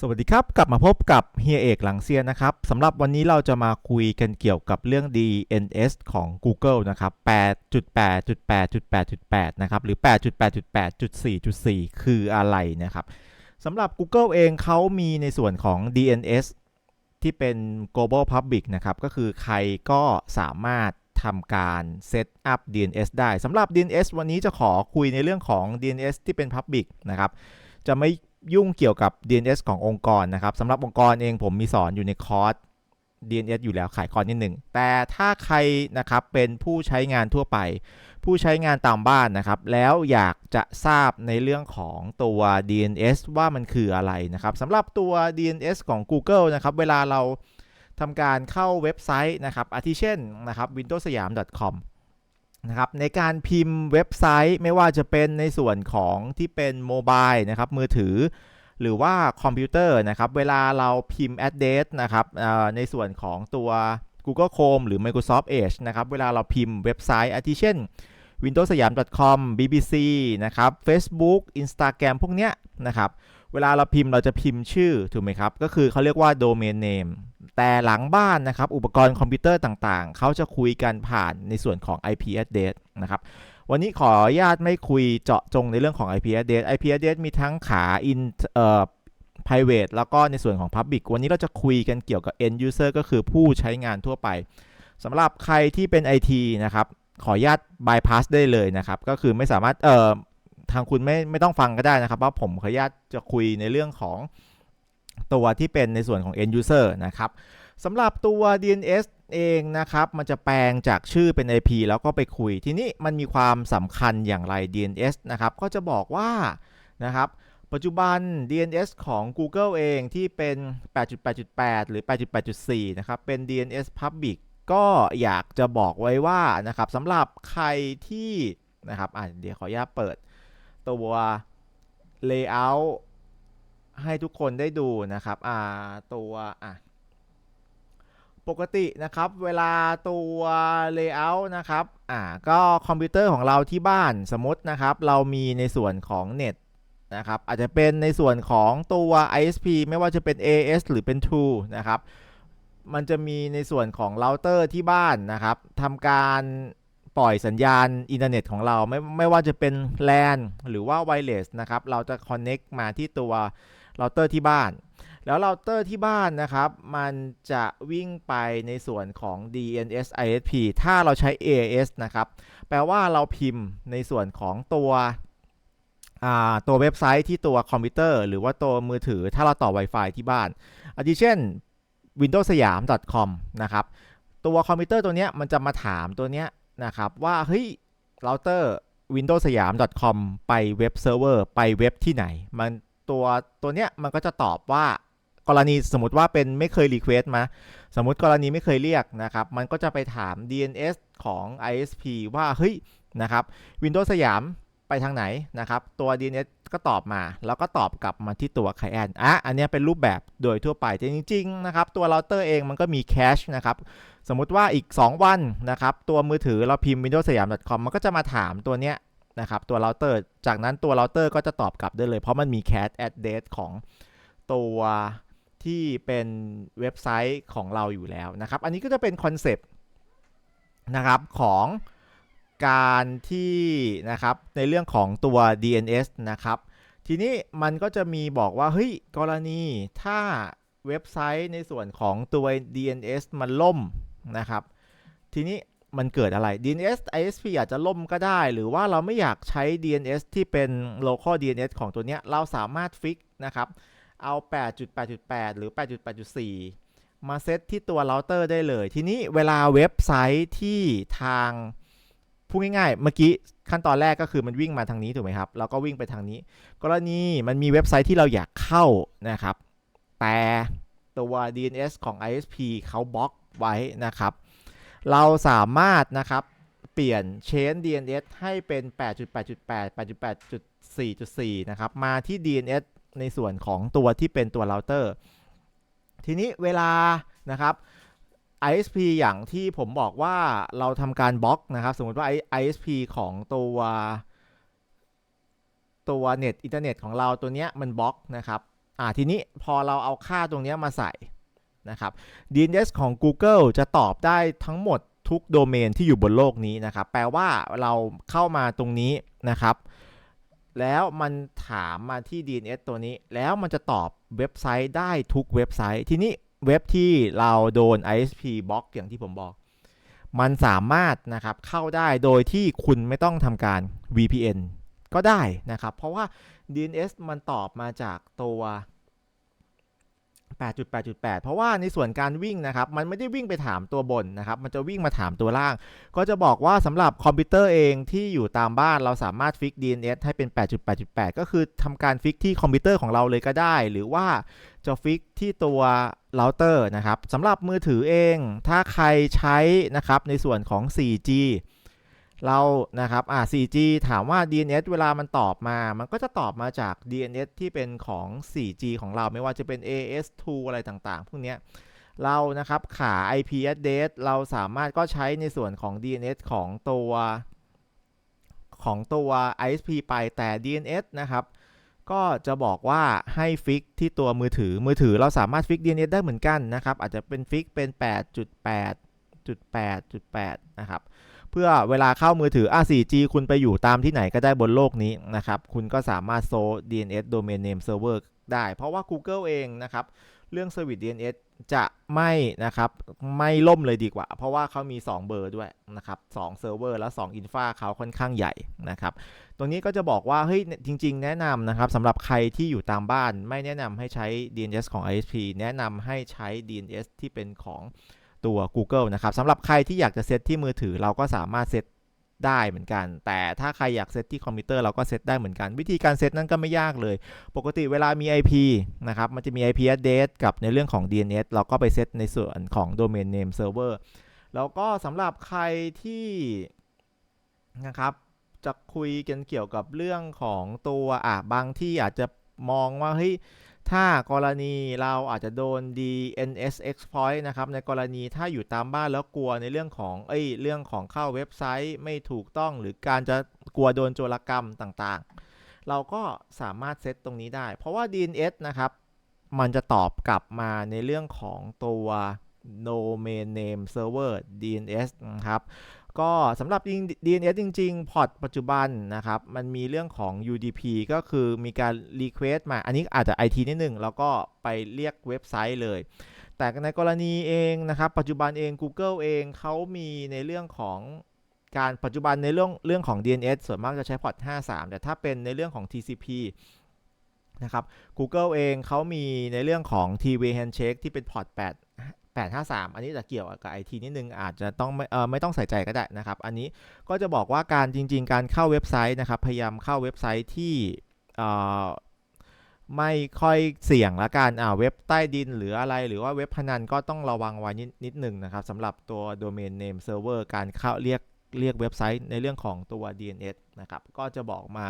สวัสดีครับ กลับมาพบกับเฮียเอกหลังเซียนนะครับสำหรับวันนี้เราจะมาคุยกันเกี่ยวกับเรื่อง DNS ของ Google นะครับ 8.8.8.8.8 นะครับ หรือ 8.8.8.4.4 คืออะไรนะครับสำหรับ Google เองเขามีในส่วนของ DNS ที่เป็น global public นะครับ ก็คือใครก็สามารถทำการ set up DNS ได้สำหรับ DNS วันนี้จะขอคุยในเรื่องของ DNS ที่เป็น public นะครับ จะไม่ ยุ่งเกี่ยวกับ DNS ขององค์กรนะครับสำหรับองค์กรเองผมมีสอนอยู่ในคอร์ส DNS อยู่แล้วขายคอร์สนิดหนึ่งแต่ถ้าใครนะครับเป็นผู้ใช้งานทั่วไป ผู้ใช้งานตามบ้านนะครับ แล้วอยากจะทราบในเรื่องของตัว DNS ว่ามันคืออะไรนะครับสำหรับตัว DNS ของ Google นะครับ เวลาเราทำการเข้าเว็บไซต์นะครับอาทิเช่นนะครับ windowsyam.com นะครับในการพิมพ์เว็บไซต์ไม่ว่าจะเป็นในส่วนของที่เป็นโมบายนะครับมือถือ หรือว่าคอมพิวเตอร์นะครับเวลาเราพิมพ์ address นะครับในส่วนของตัว Google Chrome หรือ Microsoft Edge นะครับเวลาเราพิมพ์เว็บไซต์อาทิเช่น windowsayam.com bbc นะครับ Facebook Instagram พวกเนี้ยนะครับเวลาเราพิมพ์เราจะพิมพ์ชื่อถูกไหมครับ ก็คือเขาเรียกว่า domain name แต่หลังบ้านนะครับอุปกรณ์คอมพิวเตอร์ต่างๆ เขาจะคุยกันผ่านในส่วนของ IP address นะครับวันนี้ขออนุญาตไม่คุยเจาะจงในเรื่องของ IP address IP address มีทั้งขา in เอ่อ private แล้วก็ในส่วนของ public วันนี้เราจะคุยกันเกี่ยวกับ end user ก็คือผู้ใช้งานทั่วไปสำหรับใครที่เป็น IT นะครับขออนุญาต bypass ได้เลยนะครับ ก็คือไม่สามารถเอ่อทางคุณไม่ไม่ต้องฟังก็ได้นะครับว่าผมขออนุญาตจะคุยในเรื่องของ ตัวที่เป็นในส่วนของ end user นะครับสำหรับตัว DNS เองนะครับ มันจะแปลงจากชื่อเป็น IP แล้วก็ไปคุย ทีนี้มันมีความสำคัญอย่างไร DNS นะครับ ก็จะบอกว่านะครับปัจจุบัน DNS ของ Google เองที่เป็น 8.8.8 หรือ 8.8.4 นะครับ เป็น DNS Public ก็อยากจะบอกไว้ว่านะครับสำหรับใครที่นะครับอะเดี๋ยวขออนุญาตเปิดตัว Layout ให้ทุกคนได้ดูนะครับอ่าตัวอะปกตินะครับเวลาตัว Layout นะครับอ่าก็คอมพิวเตอร์ของเราที่บ้านสมมตินะครับ เรามีในส่วนของเน็ตนะครับอาจจะเป็นในส่วนของตัว ISP ไม่ว่าจะเป็น AS หรือเป็น True นะครับ มันจะมีในส่วนของเราเตอร์ที่บ้านนะครับทำการปล่อยสัญญาณอินเทอร์เน็ตของเราไม่ไม่ว่าจะเป็น LAN หรือว่า Wireless นะครับ เราจะ Connect มาที่ตัว เราเตอร์ที่บ้าน แล้วเราเตอร์ที่บ้านนะครับ มันจะวิ่งไปในส่วนของ DNS ISP ถ้าเราใช้ AAS นะครับ แปลว่าเราพิมพ์ในส่วนของตัวตัวเว็บไซต์ที่ตัวคอมพิวเตอร์ หรือว่าตัวมือถือถ้าเราต่อ Wi-Fi ที่บ้านอาทิเช่น windowsayam.com นะครับ ตัวคอมพิวเตอร์ตัวเนี้ยมันจะมาถามตัวเนี้ยนะครับ ว่า เฮ้ยเราเตอร์ windowsayam.com ไปเว็บเซิร์ฟเวอร์ไปเว็บที่ไหน มัน ตัวตัวเนี้ยมันก็จะตอบว่ากรณีสมมติว่าเป็นไม่เคยรีเควสมา สมมติกรณีไม่เคยเรียกนะครับ มันก็จะไปถาม DNS ของ ISP ว่าเฮ้ยนะครับ Windows สยามไปทางไหนนะครับ ตัว DNS ก็ตอบมา แล้วก็ตอบกลับมาที่ตัว Client อะอันนี้เป็นรูปแบบโดยทั่วไปแต่จริงๆนะครับ ตัวเราเตอร์เองมันก็มีแคชนะครับ สมมุติว่าอีก 2 วันนะครับ ตัวมือถือเราพิมพ์ windows สยาม .com มันก็จะมาถามตัวเนี้ย นะครับตัวเราเตอร์จากนั้นตัวเราเตอร์ก็จะตอบกลับได้เลย เพราะมันมี cat address ของตัวที่เป็นเว็บไซต์ของเราอยู่แล้วนะครับ อันนี้ก็จะเป็นคอนเซปต์นะครับของการที่นะครับในเรื่องของตัว DNS นะครับทีนี้มันก็จะมีบอกว่าเฮ้ยกรณีถ้าเว็บไซต์ในส่วนของตัว DNS มันล่มนะครับ ทีนี้ มันเกิดอะไร DNS ISP อาจจะล่มก็ได้ หรือว่าเราไม่อยากใช้ DNS ที่เป็น local DNS ของตัวเนี้ย เราสามารถฟิกนะครับ เอา 8.8.8 หรือ 8.8.4 มาเซตที่ตัวเราเตอร์ได้เลย ทีนี้เวลาเว็บไซต์ที่ทางพูดง่ายๆ เมื่อกี้ขั้นตอนแรกก็คือมันวิ่งมาทางนี้ถูกไหมครับเราก็วิ่งไปทางนี้ กรณีมันมีเว็บไซต์ที่เราอยากเข้านะครับ แต่ตัว DNS ของ ISP เขาบล็อกไว้นะครับ เราสามารถนะครับเปลี่ยน chain DNS ให้เป็น 8.8.8 8.8.4.4 นะครับ มาที่ DNS ในส่วนของตัวที่เป็นตัวเราเตอร์ ทีนี้เวลานะครับ ISP อย่างที่ผมบอกว่าเราทำการบล็อกนะครับ สมมติว่า ISP ของตัวตัวเน็ตอินเทอร์เน็ตของเราตัวเนี้ยมันบล็อกนะครับ อ่าทีนี้พอเราเอาค่าตรงเนี้ยมาใส่ นะครับ DNS ของ Google จะตอบได้ทั้งหมดทุกโดเมนที่อยู่บนโลกนี้นะครับ แปลว่าเราเข้ามาตรงนี้นะครับ แล้วมันถามมาที่ DNS ตัวนี้ แล้วมันจะตอบเว็บไซต์ได้ทุกเว็บไซต์ ทีนี้เว็บที่เราโดน ISP บล็อกอย่างที่ผมบอก มันสามารถนะครับเข้าได้โดยที่คุณไม่ต้องทำการ VPN ก็ได้นะครับ เพราะว่า DNS มันตอบมาจากตัว 8.8.8 เพราะว่าในส่วนการวิ่งนะครับมันไม่ได้วิ่งไปถามตัวบนนะครับมันจะวิ่งมาถามตัวล่าง ก็จะบอกว่าสำหรับคอมพิวเตอร์เองที่อยู่ตามบ้านเราสามารถฟิก DNS ให้เป็น 8.8.8 ก็คือทำการฟิกที่คอมพิวเตอร์ของเราเลยก็ได้ หรือว่าจะฟิกที่ตัวเราเตอร์นะครับสำหรับมือถือเอง ถ้าใครใช้นะครับในส่วนของ 4G เรานะครับอ่า 4G ถามว่า DNS เวลามันตอบมา มันก็จะตอบมาจาก DNS ที่เป็นของ 4G ของเราไม่ว่าจะเป็น AS2 อะไรต่างๆ พวกเนี้ยเรานะครับขา IP address เราสามารถก็ใช้ในส่วนของ DNS ของตัวของตัว ISP ไปแต่ DNS นะครับ ก็จะบอกว่าให้ฟิกที่ตัวมือถือมือถือเราสามารถฟิก DNS ได้เหมือนกันนะครับ อาจจะเป็นฟิกเป็น 8.8.8.8 นะครับ พื่อเวลาเข้ามือถืออะ 4G คุณไปอยู่ตามที่ไหนก็ได้บนโลกนี้นะครับ คุณก็สามารถโซ DNS Domain Name Server ได้ เพราะว่า Google เองนะครับ เรื่อง Service DNS จะไม่นะครับ ไม่ล่มเลยดีกว่า เพราะว่าเขามี 2 เบอร์ด้วยนะครับ2เซิร์ฟเวอร์แล้ว2อินฟาเขาค่อนข้างใหญ่นะครับ ตรงนี้ก็จะบอกว่า เฮ้ย จริง ๆ แนะนำนะครับสำหรับใครที่อยู่ตามบ้าน ไม่แนะนำให้ใช้ DNS ของ ISP แนะนำให้ใช้ DNS ที่เป็นของ ตัว Google นะครับสำหรับใครที่อยากจะเซตที่มือถือเราก็สามารถเซตได้เหมือนกัน แต่ถ้าใครอยากเซตที่คอมพิวเตอร์เราก็เซตได้เหมือนกัน วิธีการเซตนั้นก็ไม่ยากเลย ปกติเวลามี IP นะครับมันจะมี IP address กับในเรื่องของ DNS เราก็ไปเซตในส่วนของ domain name server แล้วก็สำหรับใครที่นะครับจะคุยกันเกี่ยวกับเรื่องของตัวอะบางที่อาจจะมองว่าเฮ้ย ถ้ากรณีเราอาจจะโดน DNS exploit นะครับ ในกรณีถ้าอยู่ตามบ้านแล้วกลัวในเรื่องของเอ้ยเรื่องของเข้าเว็บไซต์ไม่ถูกต้องหรือการจะกลัวโดนโจรกรรมต่างๆ เราก็สามารถเซตตรงนี้ได้ เพราะว่า DNS นะครับ มันจะตอบกลับมาในเรื่องของตัว domain name server DNS นะครับ ก็สำหรับ DNS จริง ๆ พอร์ตปัจจุบันนะครับ มันมีเรื่องของ UDP ก็คือมีการ request มา อันนี้อาจจะ IT นิดหนึ่งแล้วก็ไปเรียกเว็บไซต์เลย แต่ในกรณีเองนะครับ ปัจจุบันเอง Google เองเขามีในเรื่องของการปัจจุบันในเรื่องเรื่องของ DNS ส่วนมากจะใช้พอร์ต 53 แต่ถ้าเป็นในเรื่องของ TCP นะครับ Google เองเขามีในเรื่องของ T-way handshake ที่เป็นพอร์ต 8 853 อันนี้จะเกี่ยวกับ IT นิดนึงอาจจะต้องไม่เออไม่ต้องใส่ใจก็ได้นะครับ อันนี้ก็จะบอกว่าการจริง ๆ การเข้าเว็บไซต์นะครับ พยายามเข้าเว็บไซต์ที่ไม่ค่อยเสี่ยงละกันอ่าเว็บใต้ดินหรืออะไร หรือว่าเว็บพนันก็ต้องระวังไว้นิดนิดหนึ่งนะครับสำหรับตัว domain name server การเข้าเรียกเรียกเว็บไซต์ในเรื่องของตัว DNS นะครับ ก็จะบอกมา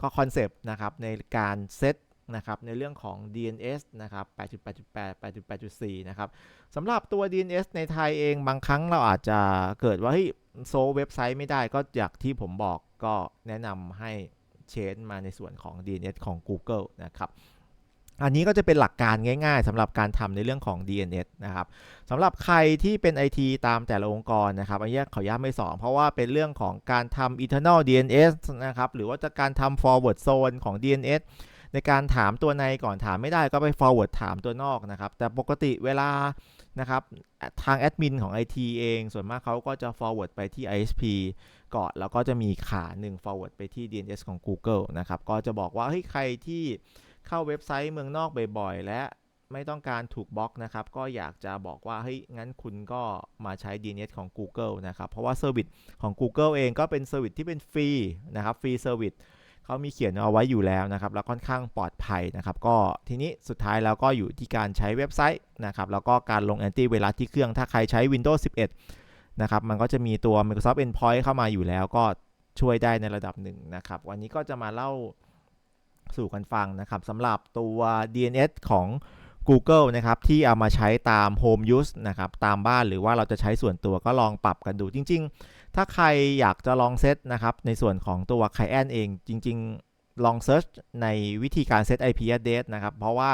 ก็คอนเซปต์นะครับในการเซต นะครับในเรื่องของ DNS นะครับ 8.8.8 8.8.4 นะครับสำหรับตัว DNS ในไทยเองบางครั้งเราอาจจะเกิดว่าเฮ้ยโซเว็บไซต์ไม่ได้ก็อย่างที่ผมบอกก็แนะนำให้เชนมาในส่วนของ DNS ของ Google นะครับอันนี้ก็จะเป็นหลักการง่าย ๆสำหรับการทำในเรื่องของ DNS นะครับสำหรับใครที่เป็น IT ตามแต่ละองค์กรนะครับอันนี้ขอย้ำไม่สอนเพราะว่าเป็นเรื่องของการทำ internal DNS นะครับหรือว่าจะการทำ forward zone ของ DNS ในการถามตัวในก่อนถามไม่ได้ก็ไป forward ถามตัวนอกนะครับ แต่ปกติเวลานะครับทางแอดมินของ IT เอง ส่วนมากเขาก็จะ forward ไปที่ ISP ก่อนแล้วก็จะมีขาหนึ่ง forward ไปที่ DNS ของ Google นะครับ ก็จะบอกว่าเฮ้ยใครที่เข้าเว็บไซต์เมืองนอกบ่อยๆ และไม่ต้องการถูกบล็อกนะครับ ก็อยากจะบอกว่าเฮ้ยงั้นคุณก็มาใช้ DNS ของ Google นะครับ เพราะว่าเซอร์วิสของ Google เองก็เป็นเซอร์วิสที่เป็นฟรีนะครับฟรีเซอร์วิส เขามีเขียนเอาไว้อยู่แล้วนะครับ แล้วค่อนข้างปลอดภัยนะครับ ก็ทีนี้สุดท้ายแล้วก็อยู่ที่การใช้เว็บไซต์นะครับแล้วก็การลงแอนตี้ไวรัสที่เครื่องถ้าใครใช้ Windows 11 นะครับ มันก็จะมีตัว Microsoft Endpoint เข้ามาอยู่แล้วก็ช่วยได้ในระดับหนึ่งนะครับ วันนี้ก็จะมาเล่าสู่กันฟังนะครับสำหรับตัว DNS ของ Google นะครับที่เอามาใช้ตาม Home Use นะครับตามบ้านหรือว่าเราจะใช้ส่วนตัวก็ลองปรับกันดูจริง ๆ ถ้าใครอยากจะลองเซตนะครับ ในส่วนของตัว Client เองจริง ๆ ลองเซิร์ชในวิธีการเซต IP address นะครับ เพราะว่า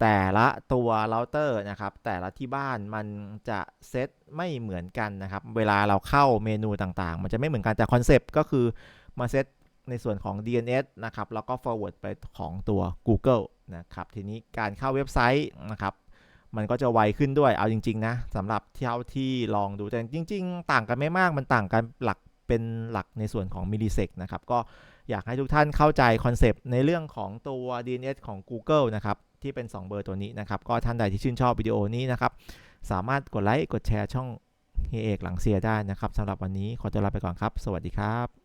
แต่ละตัวเราเตอร์นะครับ แต่ละที่บ้านมันจะเซตไม่เหมือนกันนะครับ เวลาเราเข้าเมนูต่างๆ มันจะไม่เหมือนกันแต่คอนเซปต์ก็คือมาเซตในส่วนของ DNS นะครับ แล้วก็ forward ไปของตัว Google นะครับ ทีนี้การเข้าเว็บไซต์นะครับ มันก็จะไวขึ้นด้วยเอาจริง ๆ นะสำหรับเท่าที่ลองดูแต่จริง ๆ ต่างกันไม่มากมันต่างกันหลักเป็นหลักในส่วนของมิลลิเซกนะครับก็อยากให้ทุกท่านเข้าใจคอนเซปต์ในเรื่องของตัว DNS ของ Google นะครับที่เป็น 2 เบอร์ตัวนี้นะครับก็ท่านใดที่ชื่นชอบวิดีโอนี้นะครับสามารถกดไลค์กดแชร์ช่องเฮเอกหลังเซียได้นะครับสำหรับวันนี้ขอตัวลาไปก่อนครับ สวัสดีครับ